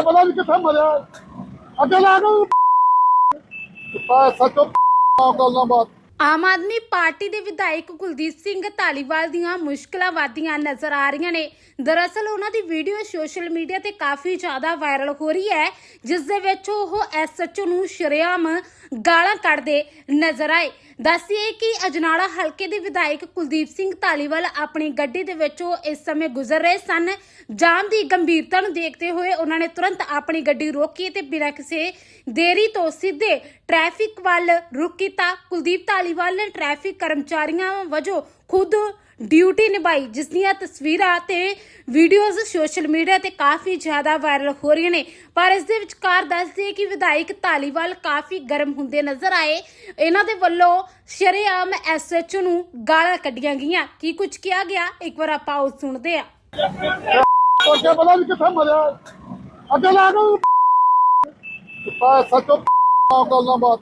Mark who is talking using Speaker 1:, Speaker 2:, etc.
Speaker 1: ਅੱਗੇ ਪਤਾ ਨਹੀਂ ਕਿੱਥੇ ਮਰਿਆ। ਅੱਗੇ ਲਾ ਕੇ ਪਾ ਸੱਚੋ ਗੱਲਾਂ ਬਾਤ।
Speaker 2: ਆਮ ਆਦਮੀ ਪਾਰਟੀ ਦੇ ਵਿਧਾਇਕ ਕੁਲਦੀਪ ਸਿੰਘ ਢਾਲੀਵਾਲ ਦੀਆਂ ਮੁਸ਼ਕਲਾਂ ਵਧਦੀਆਂ ਨਜ਼ਰ ਆ ਰਹੀਆਂ ਨੇ। ਦਰਅਸਲ ਉਹਨਾਂ ਦੀ ਵੀਡੀਓ ਸੋਸ਼ਲ ਮੀਡੀਆ ਤੇ ਕਾਫੀ ਜ਼ਿਆਦਾ ਵਾਇਰਲ ਹੋ ਰਹੀ ਹੈ, ਜਿਸ ਦੇ ਵਿੱਚ ਉਹ ਐਸਐਚਓ ਨੂੰ ਸ਼ਰੇਆਮ ਗਾਲਾਂ ਕੱਢਦੇ ਨਜ਼ਰ ਆਏ। ਦੱਸਿਏ ਕਿ ਅਜਨਾਲਾ ਹਲਕੇ ਦੇ ਵਿਧਾਇਕ ਕੁਲਦੀਪ ਸਿੰਘ ਧਾਲੀਵਾਲ ਆਪਣੀ ਗੱਡੀ ਦੇ ਵਿੱਚੋਂ ਇਸ ਸਮੇਂ ਗੁਜ਼ਰ ਰਹੇ ਸਨ। ਜਾਮ ਦੀ ਗੰਭੀਰਤਾ ਨੂੰ ਦੇਖਦੇ ਹੋਏ ਉਹਨਾਂ ਨੇ ਤੁਰੰਤ ਆਪਣੀ ਗੱਡੀ ਰੋਕੀ ਤੇ ਬਿਨਾਂ ਕਿਸੇ ਦੇਰੀ ਤੋਂ ਸਿੱਧੇ ਟ੍ਰੈਫਿਕ ਵੱਲ ਰੁਕ ਕੀਤਾ। ਕੁਲਦੀਪ ਧਾਲੀ ਢਾਲੀਵਾਲ ਨੇ ਟ੍ਰੈਫਿਕ ਕਰਮਚਾਰੀਆਂ ਵਜੋਂ ਖੁਦ ਡਿਊਟੀ ਨਿਭਾਈ ਜਿਸ ਦੀਆਂ ਤਸਵੀਰਾਂ ਤੇ ਵੀਡੀਓਜ਼ ਸੋਸ਼ਲ ਮੀਡੀਆ ਤੇ ਕਾਫੀ ਜ਼ਿਆਦਾ ਵਾਇਰਲ ਹੋ ਰਹੀਆਂ ਨੇ। ਪਰ ਇਸ ਦੇ ਵਿਚਕਾਰ ਦੱਸਦੇ ਕਿ ਵਿਧਾਇਕ ਢਾਲੀਵਾਲ ਕਾਫੀ ਗਰਮ ਹੁੰਦੇ ਨਜ਼ਰ ਆਏ। ਇਹਨਾਂ ਦੇ ਵੱਲੋਂ ਸ਼ਰੇਆਮ ਐਸਐਚਓ ਨੂੰ ਗਾਲਾਂ ਕੱਢੀਆਂ ਗਈਆਂ। ਕੀ ਕੁਝ ਕਿਹਾ ਗਿਆ? ਇੱਕ ਵਾਰ ਆਪਾਂ ਉਹ ਸੁਣਦੇ ਆ
Speaker 1: ਅੱਗੇ ਪਤਾ ਨਹੀਂ ਕਿੱਥੇ ਮਰਿਆ। ਅੱਗੇ ਲਾ ਕੇ ਸੱਚੋ ਗੱਲਾਂ ਬਾਤ।